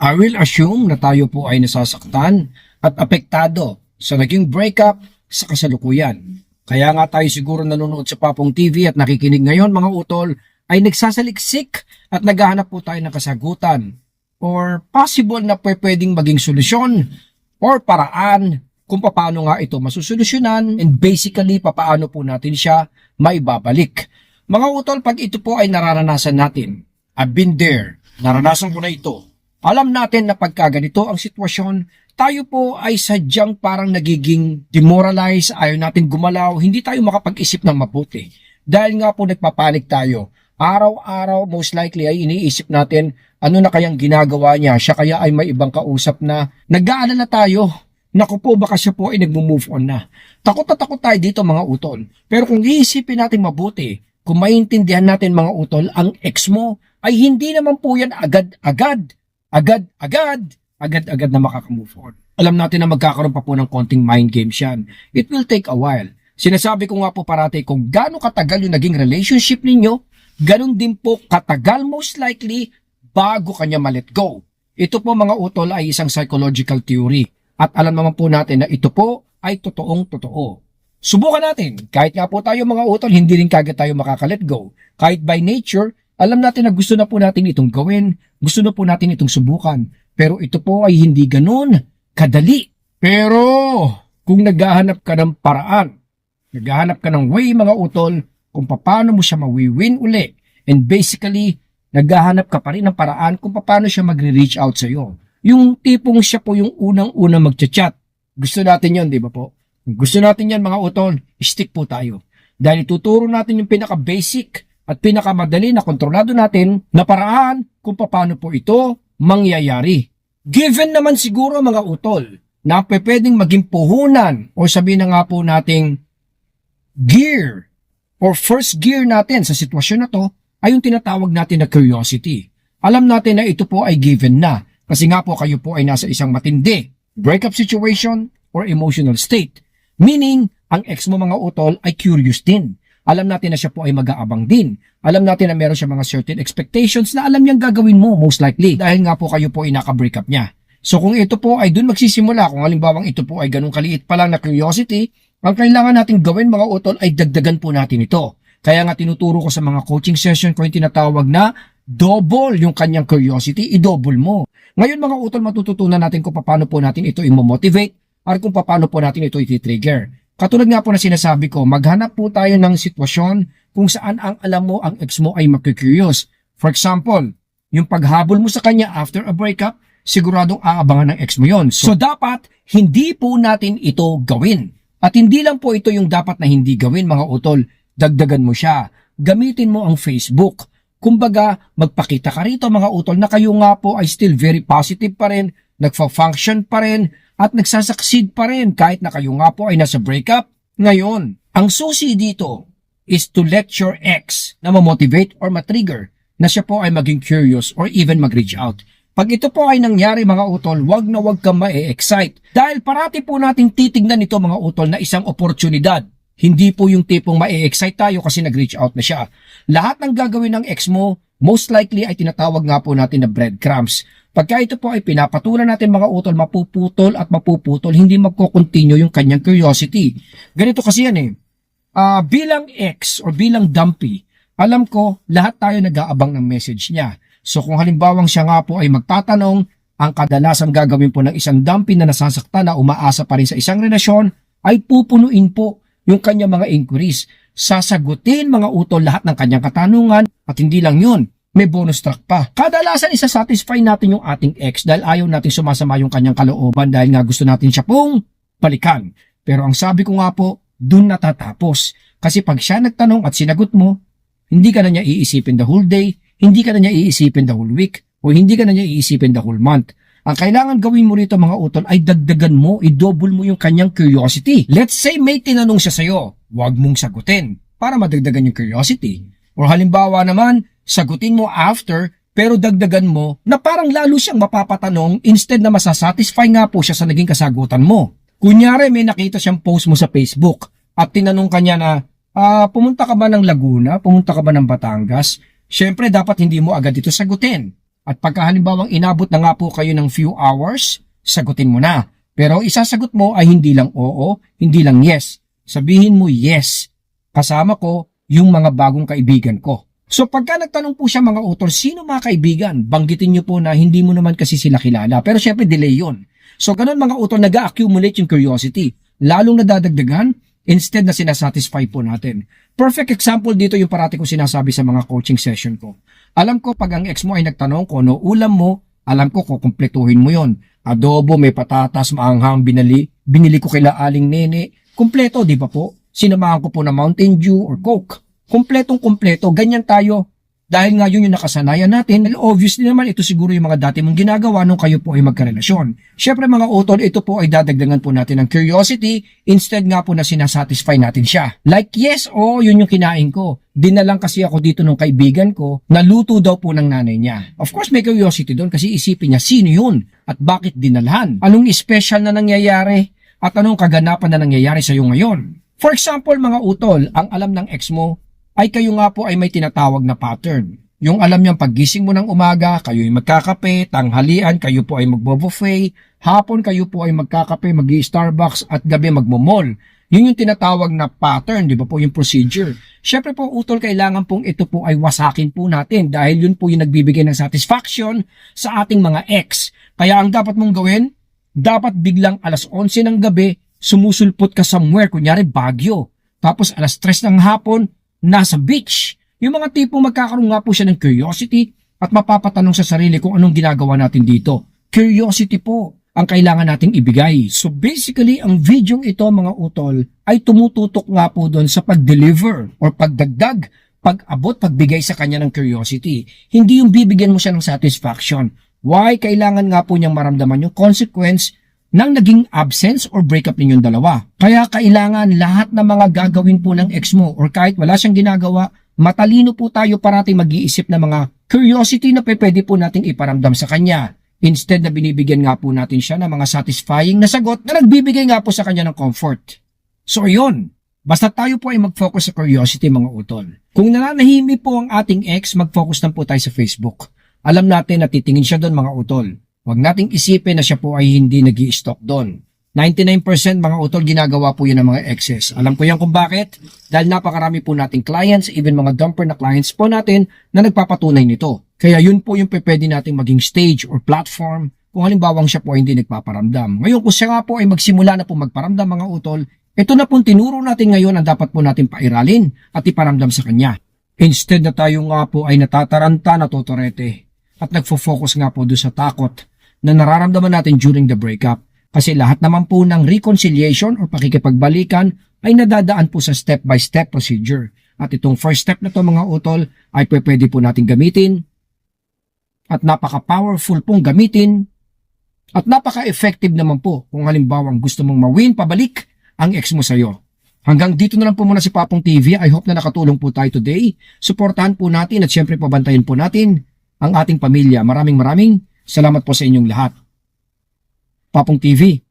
I will assume na tayo po ay nasasaktan at apektado sa naging breakup sa kasalukuyan. Kaya nga tayo siguro nanonood sa Papong TV at nakikinig ngayon mga utol ay nagsasaliksik at naghahanap po tayo ng kasagutan or possible na pwe- pwedeng maging solusyon or paraan kung paano nga ito masusolusyonan and basically papaano po natin siya maibabalik. Mga utol, pag ito po ay nararanasan natin, I've been there, naranasan ko na ito. Alam natin na pagka ganito ang sitwasyon, tayo po ay sadyang parang nagiging demoralized, ayaw natin gumalaw, hindi tayo makapag-isip ng mabuti. Dahil nga po nagpapanik tayo. Araw-araw, most likely ay iniisip natin ano na kayang ginagawa niya, siya kaya ay may ibang kausap na nag-aalala tayo. Naku po, baka siya po ay nagmo-move on na. Takot na takot tayo dito mga utol. Pero kung iisipin natin mabuti, kung maintindihan natin mga utol, ang ex mo ay hindi naman po yan agad-agad agad-agad, agad-agad na makakamove on. Alam natin na magkakaroon pa po ng konting mind games yan. It will take a while. Sinasabi ko nga po parati kung gaano katagal yung naging relationship ninyo, ganun din po katagal most likely bago kanya ma-let go. Ito po mga utol ay isang psychological theory at alam naman po natin na ito po ay totoong totoo. Subukan natin, kahit nga po tayo mga utol, hindi rin kagad tayo makaka-let go. Kahit by nature, alam natin na gusto na po natin itong gawin, gusto na po natin itong subukan. Pero ito po ay hindi ganun kadali. Pero kung naghahanap ka ng paraan, naghahanap ka ng way mga utol kung paano mo siya mawiwin uli. And basically, naghahanap ka pa rin ng paraan kung paano siya magre-reach out sa iyo. Yung tipong siya po yung unang-una magchat-chat. Gusto natin yon di ba po? Gusto natin yan mga utol, stick po tayo. Dahil ituturo natin yung pinaka-basic at pinakamadali na kontrolado natin na paraan kung paano po ito mangyayari. Given naman siguro mga utol na pwedeng maging puhunan o sabihin na nga po nating gear or first gear natin sa sitwasyon na to ay yung tinatawag natin na curiosity. Alam natin na ito po ay given na kasi nga po kayo po ay nasa isang matindi breakup situation or emotional state. Meaning, ang ex mo mga utol ay curious din. Alam natin na siya po ay mag-aabang din. Alam natin na meron siya mga certain expectations na alam niyang gagawin mo most likely dahil nga po kayo po ay naka-breakup niya. So kung ito po ay dun magsisimula, kung halimbawang ito po ay ganun kaliit pa lang na curiosity, ang kailangan natin gawin mga utol ay dagdagan po natin ito. Kaya nga tinuturo ko sa mga coaching session ko yung tinatawag na double yung kanyang curiosity, i-double mo. Ngayon mga utol, matututunan natin kung paano po natin ito imo-motivate or kung paano po natin ito iti-trigger. Katulad nga po na sinasabi ko, maghanap po tayo ng sitwasyon kung saan ang alam mo ang ex mo ay magkikurious. For example, yung paghabol mo sa kanya after a breakup, siguradong aabangan ng ex mo yon. So, dapat hindi po natin ito gawin. At hindi lang po ito yung dapat na hindi gawin mga utol, dagdagan mo siya. Gamitin mo ang Facebook. Kumbaga, magpakita ka rito mga utol na kayo nga po ay still very positive pa rin, nagfa-function pa rin, at nagsasucceed pa rin kahit na kayo nga po ay nasa breakup. Ngayon, ang susi dito is to let your ex na ma-motivate or ma-trigger na siya po ay maging curious or even mag-reach out. Pag ito po ay nangyari mga utol, wag na wag kang ma-excite. Dahil parati po nating titignan ito mga utol na isang oportunidad. Hindi po yung tipong ma-excite tayo kasi nag-reach out na siya. Lahat ng gagawin ng ex mo, most likely ay tinatawag nga po natin na breadcrumbs. Pagka ito po ay pinapatulan natin mga utol, mapuputol at mapuputol, hindi magko-continue yung kanyang curiosity. Ganito kasi yan eh. Ah, bilang ex or bilang dumpy, alam ko lahat tayo nag-aabang ng message niya. So kung halimbawang siya nga po ay magtatanong, ang kadalasang gagawin po ng isang dumpy na nasasaktan na umaasa pa rin sa isang relasyon ay pupunuin po yung kanyang mga inquiries. Sasagutin mga utol lahat ng kanyang katanungan at hindi lang yun, may bonus track pa. Kadalasan isa-satisfy natin yung ating ex dahil ayaw natin sumasama yung kanyang kalooban dahil nga gusto natin siya pong balikan. Pero ang sabi ko nga po, dun natatapos. Kasi pag siya nagtanong at sinagot mo, hindi ka na niya iisipin the whole day, hindi ka na niya iisipin the whole week, o hindi ka na niya iisipin the whole month. Ang kailangan gawin mo rito mga utol ay dagdagan mo, i-double mo yung kanyang curiosity. Let's say may tinanong siya sa'yo, huwag mong sagutin para madagdagan yung curiosity. Or halimbawa naman, sagutin mo after pero dagdagan mo na parang lalo siyang mapapatanong instead na masasatisfy nga po siya sa naging kasagutan mo. Kunyari may nakita siyang post mo sa Facebook at tinanong kanya na, ah, pumunta ka ba ng Laguna? Pumunta ka ba ng Batangas? Siyempre dapat hindi mo agad ito sagutin. At pagka halimbawang inabot na nga po kayo ng few hours, sagutin mo na. Pero isasagot mo ay hindi lang oo, hindi lang yes. Sabihin mo yes. Kasama ko yung mga bagong kaibigan ko. So pagka nagtanong po siya mga utol, sino mga kaibigan? Banggitin niyo po na hindi mo naman kasi sila kilala. Pero syempre delay yon. So ganun mga utol, nag-accumulate yung curiosity. Lalong nadadagdagan, instead na sinasatisfy po natin. Perfect example dito yung parati kong sinasabi sa mga coaching session ko. Alam ko pag ang ex mo ay nagtanong kung ano ulam mo, alam ko kukumpletuhin mo yon. Adobo, may patatas, maanghang binili, binili ko kila aling nene. Kumpleto, di ba po? Sinamahan ko po ng Mountain Dew or Coke. Kumpletong kumpleto, ganyan tayo. Dahil nga yun yung nakasanayan natin, and obviously naman ito siguro yung mga dati mong ginagawa nung kayo po ay magkarelasyon. Siyempre mga utol, ito po ay dadagdagan po natin ng curiosity instead nga po na sinasatisfy natin siya. Like yes, oh, yun yung kinain ko. Dinalang kasi ako dito nung kaibigan ko, naluto daw po ng nanay niya. Of course may curiosity doon kasi isipin niya sino yun at bakit dinalhan. Anong special na nangyayari at anong kaganapan na nangyayari sa iyo ngayon. For example mga utol, ang alam ng ex mo ay kayo nga po ay may tinatawag na pattern. Yung alam niyang paggising mo ng umaga, kayo ay magkakape, tanghalian, kayo po ay magbo-buffet, hapon kayo po ay magkakape, mag starbucks at gabi magmo-mall. Yun yung tinatawag na pattern, di ba po yung procedure. Siyempre po, utol, kailangan pong ito po ay wasakin po natin dahil yun po yung nagbibigay ng satisfaction sa ating mga ex. Kaya ang dapat mong gawin, dapat biglang alas 11 ng gabi, sumusulpot ka somewhere, kunyari Baguio. Tapos alas 3 ng hapon, nasa beach. Yung mga tipong magkakaroon nga po siya ng curiosity at mapapatanong sa sarili kung anong ginagawa natin dito. Curiosity po ang kailangan nating ibigay. So basically, ang video ito mga utol ay tumututok nga po doon sa pag-deliver or pagdagdag, pag-abot, pagbigay sa kanya ng curiosity. Hindi yung bibigyan mo siya ng satisfaction. Why? Kailangan nga po niyang maramdaman yung consequence ng naging absence or breakup ninyong dalawa. Kaya kailangan lahat ng mga gagawin po ng ex mo or kahit wala siyang ginagawa, matalino po tayo parating mag-iisip ng mga curiosity na pwede po nating iparamdam sa kanya. Instead na binibigyan nga po natin siya ng mga satisfying na sagot na nagbibigay nga po sa kanya ng comfort. So yun, basta tayo po ay mag-focus sa curiosity mga utol. Kung nananahimik po ang ating ex, mag-focus lang po tayo sa Facebook. Alam natin na titingin siya doon mga utol. Huwag nating isipin na siya po ay hindi nag stock doon. 99% mga utol ginagawa po yun ng mga exes. Alam ko yan kung bakit. Dahil napakarami po nating clients, even mga dumper na clients po natin na nagpapatunay nito. Kaya yun po yung pwede nating maging stage or platform kung halimbawang siya po ay hindi nagpaparamdam. Ngayon kung siya nga po ay magsimula na po magparamdam mga utol, ito na pong tinuro natin ngayon ang dapat po natin pairalin at iparamdam sa kanya. Instead na tayo nga po ay natataranta, natutorete at nagfo-focus nga po doon sa takot na nararamdaman natin during the breakup. Kasi lahat naman po ng reconciliation o pakikipagbalikan ay nadadaan po sa step-by-step procedure. At itong first step na to mga utol ay pwede po natin gamitin at napaka-powerful pong gamitin at napaka-effective naman po kung halimbawa gusto mong mawin pabalik ang ex mo sa'yo. Hanggang dito na lang po muna si Papong TV. I hope na nakatulong po tayo today. Suportahan po natin at syempre pabantayan po natin ang ating pamilya. Maraming maraming salamat po sa inyong lahat. Papong TV,